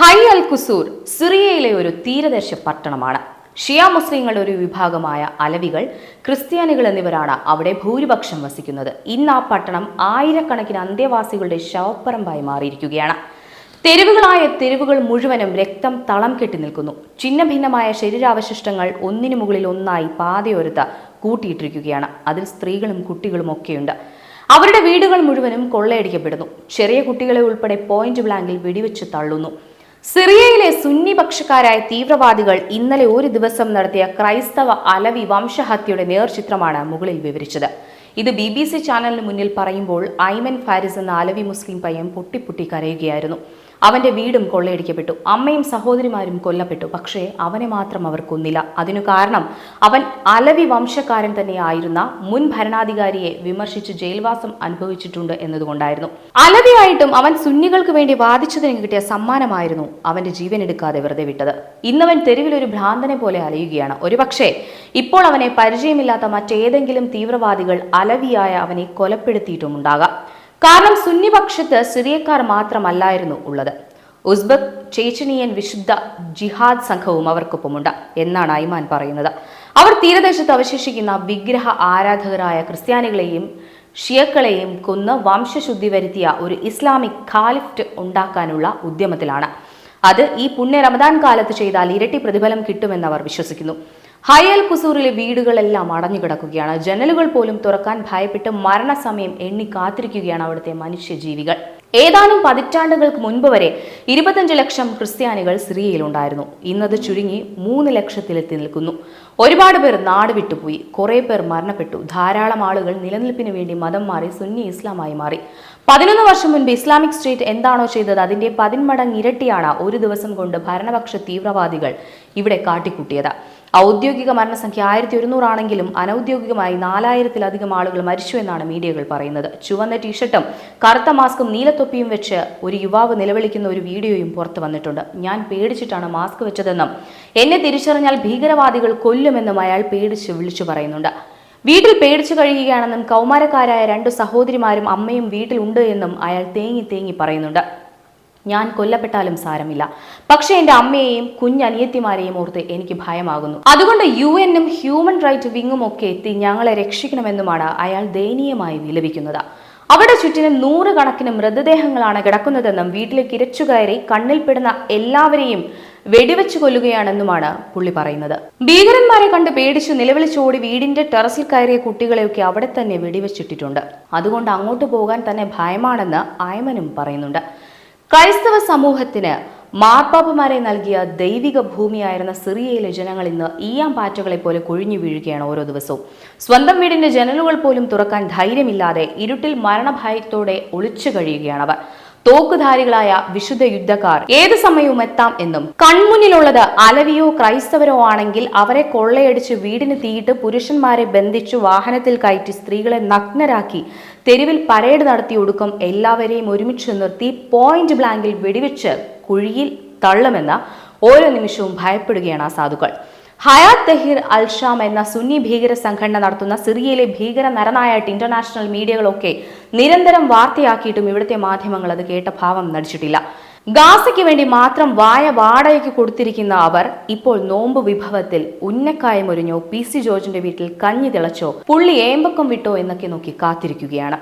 High അൽ കുസൂർ സിറിയയിലെ ഒരു തീരദേശ പട്ടണമാണ്. ഷിയ മുസ്ലിങ്ങളുടെ ഒരു വിഭാഗമായ അലവികൾ ക്രിസ്ത്യാനികൾ എന്നിവരാണ് അവിടെ ഭൂരിപക്ഷം വസിക്കുന്നത്. ഇന്ന് ആ പട്ടണം ആയിരക്കണക്കിന് അന്ത്യവാസികളുടെ ശവപ്പറമ്പായി മാറിയിരിക്കുകയാണ്. തെരുവുകളായ തെരുവുകൾ മുഴുവനും രക്തം തളം കെട്ടി നിൽക്കുന്നു. ചിന്ന ഭിന്നമായ ശരീരാവശിഷ്ടങ്ങൾ ഒന്നിനു മുകളിൽ ഒന്നായി പാതയോരത്ത് കൂട്ടിയിട്ടിരിക്കുകയാണ്. അതിൽ സ്ത്രീകളും കുട്ടികളും ഒക്കെയുണ്ട്. അവരുടെ വീടുകൾ മുഴുവനും കൊള്ളയടിക്കപ്പെടുന്നു. ചെറിയ കുട്ടികളെ ഉൾപ്പെടെ പോയിന്റ് ബ്ലാങ്കിൽ വെടിവെച്ച് തള്ളുന്നു. സിറിയയിലെ സുന്നി പക്ഷക്കാരായ തീവ്രവാദികൾ ഇന്നലെ ഒരു ദിവസം നടത്തിയ ക്രൈസ്തവ അലവി വംശഹത്യയുടെ നേർചിത്രമാണ് മുകളിൽ വിവരിച്ചത്. ഇത് ബി ബി സി ചാനലിന് മുന്നിൽ പറയുമ്പോൾ ഐമൻ ഫാരിസ് എന്ന അലവി മുസ്ലിം പയ്യൻ പൊട്ടിപ്പൊട്ടി കരയുകയായിരുന്നു. അവന്റെ വീടും കൊള്ളയടിക്കപ്പെട്ടു. അമ്മയും സഹോദരിമാരും കൊല്ലപ്പെട്ടു. പക്ഷേ അവനെ മാത്രം അവർ കൊന്നില്ല. അതിനു കാരണം അവൻ അലവി വംശക്കാരൻ തന്നെയായിരുന്ന മുൻ ഭരണാധികാരിയെ വിമർശിച്ച് ജയിൽവാസം അനുഭവിച്ചിട്ടുണ്ട് എന്നതുകൊണ്ടായിരുന്നു. അലവിയായിട്ടും അവൻ സുന്നികൾക്ക് വേണ്ടി വാദിച്ചതിന് കിട്ടിയ സമ്മാനമായിരുന്നു അവന്റെ ജീവൻ എടുക്കാതെ വെറുതെ വിട്ടത്. ഇന്നവൻ തെരുവിൽ ഒരു ഭ്രാന്തനെ പോലെ അലയുകയാണ്. ഒരുപക്ഷെ ഇപ്പോൾ അവനെ പരിചയമില്ലാത്ത മറ്റേതെങ്കിലും തീവ്രവാദികൾ അലവിയായ അവനെ കൊലപ്പെടുത്തിയിട്ടുമുണ്ടാകാം. കാരണം സുന്നിപക്ഷത്ത് സിറിയക്കാർ മാത്രമല്ലായിരുന്നു ഉള്ളത്. ഉസ്ബക് ചേച്ചനിയൻ വിശുദ്ധ ജിഹാദ് സംഘവും അവർക്കൊപ്പമുണ്ട് എന്നാണ് ഐമാൻ പറയുന്നത്. അവർ തീരദേശത്ത് അവശേഷിക്കുന്ന വിഗ്രഹ ആരാധകരായ ക്രിസ്ത്യാനികളെയും ഷിയക്കളെയും കൊന്ന് വംശശുദ്ധി വരുത്തിയ ഒരു ഇസ്ലാമിക് ഖാലിഫ്റ്റ് ഉണ്ടാക്കാനുള്ള ഉദ്യമത്തിലാണ്. അത് ഈ പുണ്യ റമദാൻ കാലത്ത് ചെയ്താൽ ഇരട്ടി പ്രതിഫലം കിട്ടുമെന്ന് അവർ വിശ്വസിക്കുന്നു. ഹയൽ കുസൂറിലെ വീടുകളെല്ലാം അടഞ്ഞുകിടക്കുകയാണ്. ജനലുകൾ പോലും തുറക്കാൻ ഭയപ്പെട്ട് മരണസമയം എണ്ണി കാത്തിരിക്കുകയാണ് അവിടുത്തെ മനുഷ്യജീവികൾ. ഏതാനും പതിറ്റാണ്ടുകൾക്ക് മുൻപ് വരെ ഇരുപത്തഞ്ച് ലക്ഷം ക്രിസ്ത്യാനികൾ സിറിയയിലുണ്ടായിരുന്നു. ഇന്നത് ചുരുങ്ങി മൂന്ന് ലക്ഷത്തിലെത്തി നിൽക്കുന്നു. ഒരുപാട് പേർ നാട് വിട്ടുപോയി. കുറെ പേർ മരണപ്പെട്ടു. ധാരാളം ആളുകൾ നിലനിൽപ്പിന് വേണ്ടി മതം മാറി സുന്നി ഇസ്ലാമായി മാറി. പതിനൊന്ന് വർഷം മുൻപ് ഇസ്ലാമിക് സ്റ്റേറ്റ് എന്താണോ ചെയ്തത് അതിന്റെ പതിന്മടങ്ങ് ഇരട്ടിയാണ് ഒരു ദിവസം കൊണ്ട് ഭരണപക്ഷ തീവ്രവാദികൾ ഇവിടെ കാട്ടിക്കൂട്ടിയത്. ഔദ്യോഗിക മരണസംഖ്യ ആയിരത്തി ഒരുന്നൂറാണെങ്കിലും അനൌദ്യോഗികമായി നാലായിരത്തിലധികം ആളുകൾ മരിച്ചു എന്നാണ് മീഡിയകൾ പറയുന്നത്. ചുവന്ന ടീഷർട്ടും കറുത്ത മാസ്കും നീലത്തൊപ്പിയും വെച്ച് ഒരു യുവാവ് നിലവിളിക്കുന്ന ഒരു വീഡിയോയും പുറത്തു വന്നിട്ടുണ്ട്. ഞാൻ പേടിച്ചിട്ടാണ് മാസ്ക് വെച്ചതെന്നും എന്നെ തിരിച്ചറിഞ്ഞാൽ ഭീകരവാദികൾ കൊല്ലുമെന്നും അയാൾ പേടിച്ച് വിളിച്ചു പറയുന്നുണ്ട്. വീട്ടിൽ പേടിച്ചു കഴിയുകയാണെന്നും കൗമാരക്കാരായ രണ്ട് സഹോദരിമാരും അമ്മയും വീട്ടിലുണ്ട് എന്നും അയാൾ തേങ്ങി തേങ്ങി പറയുന്നുണ്ട്. ഞാൻ കൊല്ലപ്പെട്ടാലും സാരമില്ല. പക്ഷേ എന്റെ അമ്മയെയും കുഞ്ഞനിയത്തിമാരെയും ഓർത്ത് എനിക്ക് ഭയമാകുന്നു. അതുകൊണ്ട് യു എന്നും ഹ്യൂമൻ റൈറ്റ് വിങ്ങും ഒക്കെ എത്തി ഞങ്ങളെ രക്ഷിക്കണമെന്നുമാണ് അയാൾ ദയനീയമായി വിലപിക്കുന്നത്. അവിടെ ചുറ്റിനും നൂറുകണക്കിന് മൃതദേഹങ്ങളാണ് കിടക്കുന്നതെന്നും വീട്ടിലേക്ക് ഇരച്ചു കയറി കണ്ണിൽപ്പെടുന്ന എല്ലാവരെയും വെടിവെച്ചു കൊല്ലുകയാണെന്നുമാണ് പുള്ളി പറയുന്നത്. ഭീകരന്മാരെ കണ്ട് പേടിച്ചു നിലവിളിച്ചോടി വീടിന്റെ ടെറസിൽ കയറിയ കുട്ടികളെയൊക്കെ അവിടെ തന്നെ വെടിവെച്ചിട്ടിട്ടുണ്ട്. അതുകൊണ്ട് അങ്ങോട്ട് പോകാൻ തന്നെ ഭയമാണെന്ന് ആയമനും പറയുന്നുണ്ട്. ക്രൈസ്തവ സമൂഹത്തിന് മാർപ്പാപ്പമാരെ നൽകിയ ദൈവിക ഭൂമിയായിരുന്ന സിറിയയിലെ ജനങ്ങൾ ഇന്ന് ഈയാം പാറ്റകളെ പോലെ കൊഴിഞ്ഞു വീഴുകയാണ് ഓരോ ദിവസവും. സ്വന്തം വീടിന്റെ ജനലുകൾ പോലും തുറക്കാൻ ധൈര്യമില്ലാതെ ഇരുട്ടിൽ മരണഭയത്തോടെ ഒളിച്ചു കഴിയുകയാണവർ തോക്കുധാരികളായ വിശുദ്ധ യുദ്ധക്കാർ. ഏത് സമയവും എത്താം എന്നും. കൺമുന്നിലുള്ളത് അലവിയോ ക്രൈസ്തവരോ ആണെങ്കിൽ അവരെ കൊള്ളയടിച്ച് വീടിന് തീയിട്ട് പുരുഷന്മാരെ ബന്ധിച്ചു വാഹനത്തിൽ കയറ്റി സ്ത്രീകളെ നഗ്നരാക്കി തെരുവിൽ പരേഡ് നടത്തി ഒടുക്കം എല്ലാവരെയും ഒരുമിച്ച് നിർത്തി പോയിന്റ് ബ്ലാങ്കിൽ വെടിവെച്ച് കുഴിയിൽ തള്ളുമെന്ന ഓരോ നിമിഷവും ഭയപ്പെടുകയാണ് ആ സാധുക്കൾ. ഹയാത്ത് തഹിർ അൽഷാം എന്ന സുന്നി ഭീകര സംഘടന നടത്തുന്ന സിറിയയിലെ ഭീകര നരനായായിട്ട് ഇന്റർനാഷണൽ മീഡിയകളൊക്കെ നിരന്തരം വാർത്തയാക്കിയിട്ടും ഇവിടുത്തെ മാധ്യമങ്ങൾ അത് കേട്ട ഭാവം നടിച്ചിട്ടില്ല. ഗാസയ്ക്ക് വേണ്ടി മാത്രം വായ വാടകയ്ക്ക് കൊടുത്തിരിക്കുന്ന അവർ ഇപ്പോൾ നോമ്പ് വിഭവത്തിൽ ഉന്നക്കായം ഒരിഞ്ഞോ പി സി ജോർജിന്റെ വീട്ടിൽ കഞ്ഞി തിളച്ചോ പുള്ളി ഏമ്പക്കം വിട്ടോ എന്നൊക്കെ നോക്കി കാത്തിരിക്കുകയാണ്.